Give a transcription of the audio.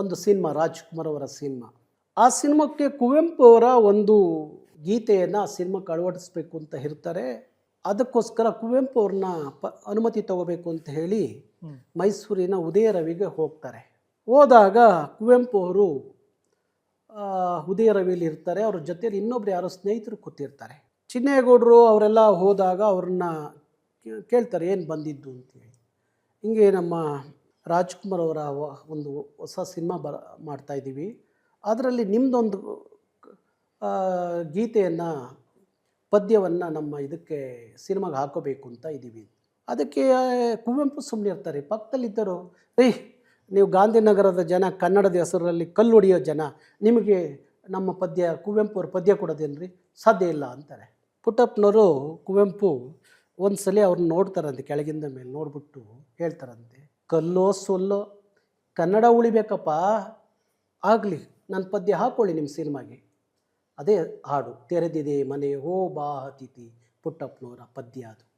ಒಂದು ಸಿನಿಮಾ ರಾಜ್ಕುಮಾರ್ ಅವರ ಸಿನಿಮಾ. ಆ ಸಿನಿಮಾಕ್ಕೆ ಕುವೆಂಪು ಅವರ ಒಂದು ಗೀತೆಯನ್ನು ಆ ಸಿನಿಮಾಕ್ಕೆ ಅಳವಡಿಸ್ಬೇಕು ಅಂತ ಇರ್ತಾರೆ ಅದಕ್ಕೋಸ್ಕರ ಕುವೆಂಪು ಅವ್ರನ್ನ ಪ ಅನುಮತಿ ತಗೋಬೇಕು ಅಂತ ಹೇಳಿ ಮೈಸೂರಿನ ಉದಯ ರವಿಗೆ ಹೋಗ್ತಾರೆ. ಹೋದಾಗ ಕುವೆಂಪು ಅವರು ಉದಯ ರವಿಲಿ ಇರ್ತಾರೆ. ಅವ್ರ ಜೊತೆಯಲ್ಲಿ ಇನ್ನೊಬ್ರು ಯಾರೋ ಸ್ನೇಹಿತರು ಕೂತಿರ್ತಾರೆ. ಚಿನ್ನೇಗೌಡರು ಅವರೆಲ್ಲ ಹೋದಾಗ ಅವ್ರನ್ನ ಕೇಳ್ತಾರೆ ಏನು ಬಂದಿದ್ದು ಅಂತೇಳಿ ಹಿಂಗೆ ನಮ್ಮ ರಾಜ್ಕುಮಾರ್ ಅವರ ಒಂದು ಹೊಸ ಸಿನಿಮಾ ಬರ ಮಾಡ್ತಾಯಿದ್ದೀವಿ ಅದರಲ್ಲಿ ನಿಮ್ಮದೊಂದು ಗೀತೆಯನ್ನು, ಪದ್ಯವನ್ನು ನಮ್ಮ ಇದಕ್ಕೆ ಸಿನಿಮಾಗೆ ಹಾಕೋಬೇಕು ಅಂತ ಇದ್ದೀವಿ. ಅದಕ್ಕೆ ಕುವೆಂಪು ಸುಮ್ಮನೆ ಇರ್ತಾರೆ. ಪಕ್ಕದಲ್ಲಿದ್ದರು ರೀ ನೀವು ಗಾಂಧಿನಗರದ ಜನ, ಕನ್ನಡದ ಹೆಸರಲ್ಲಿ ಕಲ್ಲು ಹೊಡೆಯೋ ಜನ, ನಿಮಗೆ ನಮ್ಮ ಪದ್ಯ, ಕುವೆಂಪು ಅವ್ರ ಪದ್ಯ ಕೊಡೋದೇನ್ರಿ? ಸಾಧ್ಯ ಇಲ್ಲ, ಅಂತಾರೆ. ಪುಟ್ಟಪ್ಪನವರು ಕುವೆಂಪು ಒಂದು ಸಲ ಅವ್ರನ್ನ ನೋಡ್ತಾರಂತೆ, ಕೆಳಗಿಂದ ಮೇಲೆ ನೋಡ್ಬಿಟ್ಟು ಹೇಳ್ತಾರಂತೆ. ಕಲ್ಲೋ ಸೊಲ್ಲೋ ಕನ್ನಡ ಉಳಿಬೇಕಪ್ಪ, ಆಗಲಿ ನನ್ನ ಪದ್ಯ ಹಾಕ್ಕೊಳ್ಳಿ ನಿಮ್ಮ ಸಿನಿಮಾಗೆ. ಅದೇ ಹಾಡು, ತೆರೆದಿದೆ ಮನೆ ಹೋ ಬಾ ಅತಿಥಿ ಪುಟ್ಟಪ್ಪನವರ ಪದ್ಯ ಅದು.